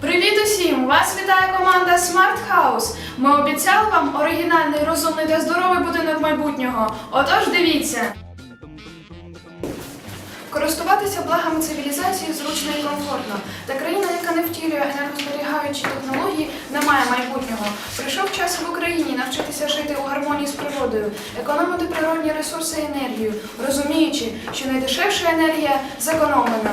Привіт усім! Вас вітає команда Smart House. Ми обіцяли вам оригінальний, розумний та здоровий будинок майбутнього. Отож, дивіться. Користуватися благами цивілізації зручно і комфортно. Та країна, яка не втілює енергозберігаючі технології, не має майбутнього. Прийшов час в Україні навчитися жити у гармонії з природою, економити природні ресурси і енергію, розуміючи, що найдешевша енергія зекономлена.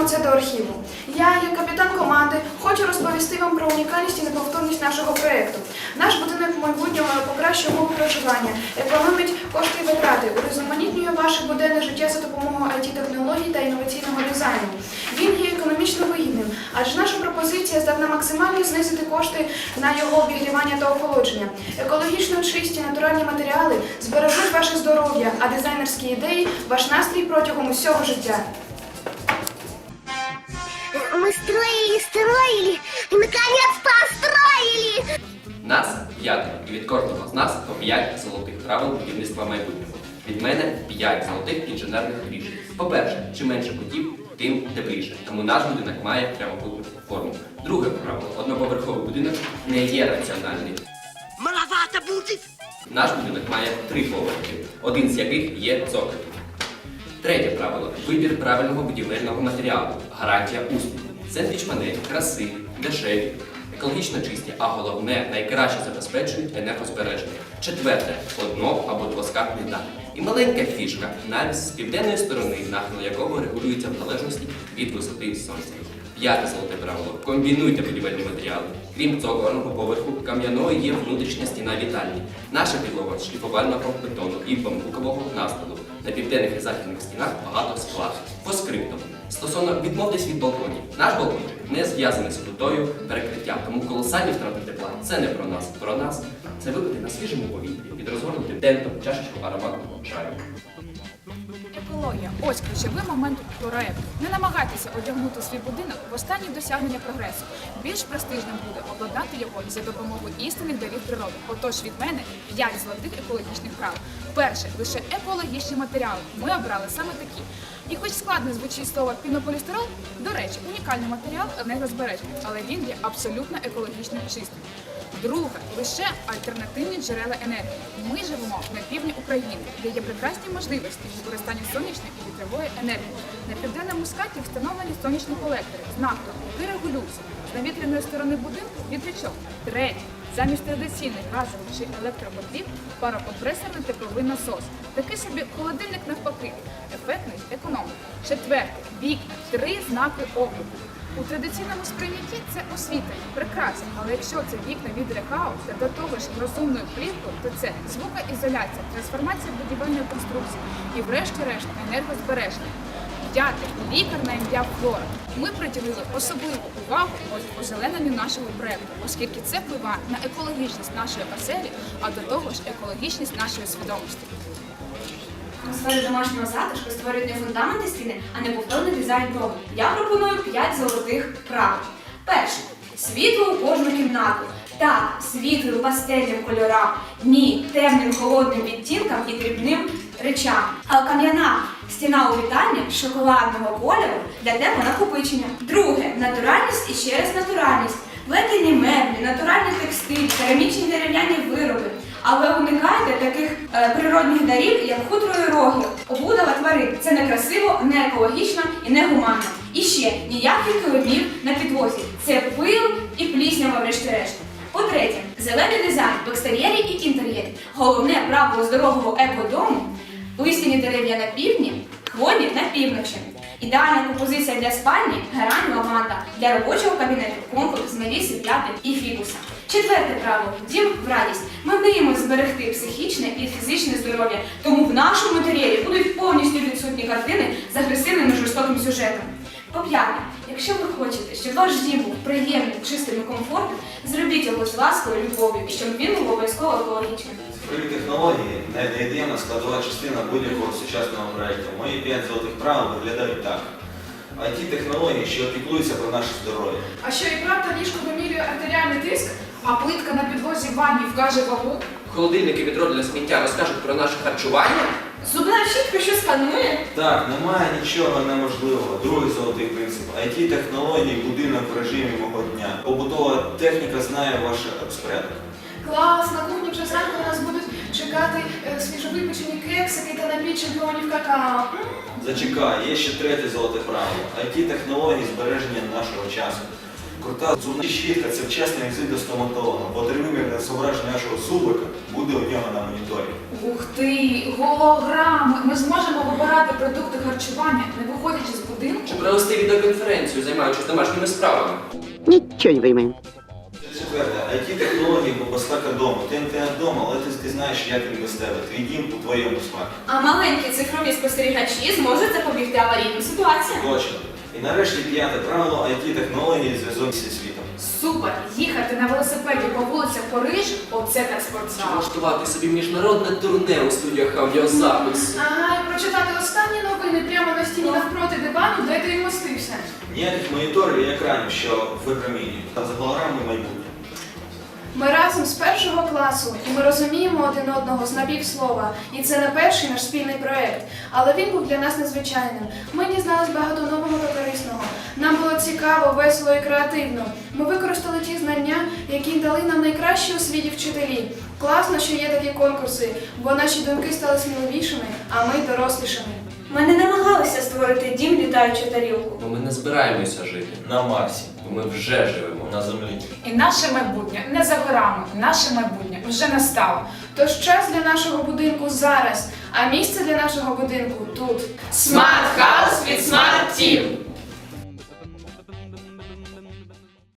Повернемо це до архіву. Я, як капітан команди, хочу розповісти вам про унікальність і неповторність нашого проєкту. Наш будинок в майбутньому покращує умови проживання, економить кошти і витрати, урізноманітнює ваше буденне життя за допомогою IT-технологій та інноваційного дизайну. Він є економічно вигідним, адже наша пропозиція здатна максимально знизити кошти на його обігрівання та охолодження. Екологічно чисті натуральні матеріали збережуть ваше здоров'я, а дизайнерські ідеї ваш настрій протягом усього життя. Мы строили, строили и наконец построили! Нас п'ятеро, і від кожного з нас по 5 золотих правил будівництва майбутнього. Від мене 5 золотих інженерних рішень. По-перше, чим менше кутів, тим тепліше. Тому наш будинок має прямокутну форму. Друге правило: одноповерховий будинок не є раціональний. Маловато будет! Наш будинок має три поверхи, один з яких є цоколь. Третє правило вибір правильного будівельного матеріалу, гарантія успіху. Сендвіч панелі, краси, дешеві, екологічно чисті, а головне найкраще забезпечують енергозбереження. Четверте одно або двоскатний дах. І маленька фішка, навіс з південної сторони, нахил якого регулюється в залежності від висоти сонця. П'яте золоте правило. Комбінуйте будівельні матеріали. Крім цокольного поверху, кам'яною є внутрішня стіна вітальні. Наша підлога з шліфувального бетону і бамбукового настилу. На південних і західних стінах багато скла. По скриптам. Стосовно відмовтесь від балконів. Наш балкон не зв'язаний з крутою перекриттям, тому колосальні втрати тепла це не про нас. Про нас це випити на свіжому повітрі під розгорнутим тентом чашечку ароматного чаю. Екологія ось ключовий момент проекту. Не намагайтеся одягнути свій будинок в останні досягнення прогресу. Більш престижним буде обладнати його за допомогою істинних дарів природи. Отож від мене 5 золотих екологічних прав. Перше, лише екологічні матеріали. Ми обрали саме такі. І хоч складно звучить слово пінополістирол, до речі, унікальний матеріал енергозбережний, але він є абсолютно екологічно чистим. Друге, лише альтернативні джерела енергії. Ми живемо на півдні України, де є прекрасні можливості використання сонячної і вітрової енергії. На південному скаті встановлені сонячні колектори з нафтою, які регулюються з навітряної сторони будинку вітрячок. Третє. Замість традиційних газових чи електропотріб парокомпресорний тепловий насос. Такий собі холодильник навпаки. Ефектний, економний. Четверте. Вікна. Три знаки обліку. У традиційному сприйнятті це освітлення, прекрасно, але якщо це вікна від рекау та до того ж розумною плівкою, то це звукоізоляція, трансформація будівельної конструкції і, врешті-решт, енергозбереження. П'яте лікар на ім'я Флора. Ми приділили особливу увагу озелененню нашого проекту, оскільки це впливає на екологічність нашої оселі, а до того ж екологічність нашої свідомості. Атмосфери домашнього затишку створюють не фундаменти стіни, а неповторний дизайн дому. Я пропоную 5 золотих правил. Перше. Світло у кожну кімнату. Так, світло пастельним кольорам. Ні, темним холодним відтінкам і дрібним речам. А кам'яна стіна у вітальні шоколадного кольору для теплонакопичення. Друге натуральність і ще раз натуральність. Плетені меблі, натуральний текстиль, керамічні дерев'яні вироби. Але уникайте таких е, природних дарів, як хутро і роги, обудова тварин. Це не красиво, не екологічно і не гуманно. І ще ніяких килимів на підлозі. Це пил і пліснява врешті-решт. По-третє, зелений дизайн в екстер'єрі і інтер'єрі. Головне правило здорового екодому листяні дерев'я на півдні, хвойні на півночі. Ідеальна композиція для спальні герань для робочого кабінету комплекс меліси, п'яти і фікуса. Четверте правило дім в радість. Ми вміємо зберегти психічне і фізичне здоров'я, тому в нашому інтер'єрі будуть повністю відсутні картини з агресивним і жорстоким сюжетом. По п'яте, якщо ви хочете, щоб ваш дім був приємним, чистим і комфортним, зробіть його з ласкою, любов'ю щоб він був обов'язково екологічним. Цифрові технології невід'ємна складова частина будь-якого сучасного проєкту. Мої 5 золотих правил виглядають так. It технології, що опікуються про наше здоров'я. А що і правда ліжко вимірює артеріальний тиск, а плитка на підлозі в ванні вкаже вагу? Холодильники відро для сміття розкажуть про наше харчування. Зубна щітка, що сканує? Так, немає нічого неможливого. Другий золотий принцип. it технології будинок в режимі мого дня. Побутова техніка знає ваш розпорядок. Клас, на кухні вже зранку нас будуть чекати е, свіжовипечені кексики та напій чемпіонів какао. Зачекай, є ще третє золоте правило. it технології збереження нашого часу. Крута зубна щітка це вчасний візит до стоматолога, бо тривимірне зображення нашого зубика буде у нього на моніторі. Ух ти, голограми! Ми зможемо вибирати продукти харчування, не виходячи з будинку. Чи провести відеоконференцію, займаючись домашніми справами? Ничего не понимаем. Четверте, it технології по безпека дому. Ти не вдома, але ти, ти знаєш, як він без тебе. Твій дім у твоєму смаку. А маленькі цифрові спостерігачі зможуть запобігти аварійним ситуаціям. Точно. І нарешті п'яте правило it технології зв'язок зі світом. Супер! Їхати на велосипеді по вулицях Парижу – оце так Чи спортзал. влаштувати собі міжнародне турне у студіях аудіозапису? Ага, і прочитати останні новини прямо на стіні навпроти дивану, де ти й мостився. Ніяких моніторів і екранів, що випромінюють. Та за голограмою майбутнє. Ми разом з першого класу, і ми розуміємо один одного з напівслова. І це не перший наш спільний проект. Але він був для нас незвичайним. Ми дізнались багато нового та корисного. Нам було цікаво, весело і креативно. Ми використали ті знання, які дали нам найкращі у світі вчителі. Класно, що є такі конкурси, бо наші думки стали сміливішими, а ми дорослішими. Ми не намагалися створити дім літаючу тарілку. Бо ми не збираємося жити, На Марсі, ми вже живемо. на землі. І наше майбутнє не за горами, наше майбутнє вже настало. Тож час для нашого будинку зараз, а місце для нашого будинку тут. Смарт Хаус від Смарт Тім.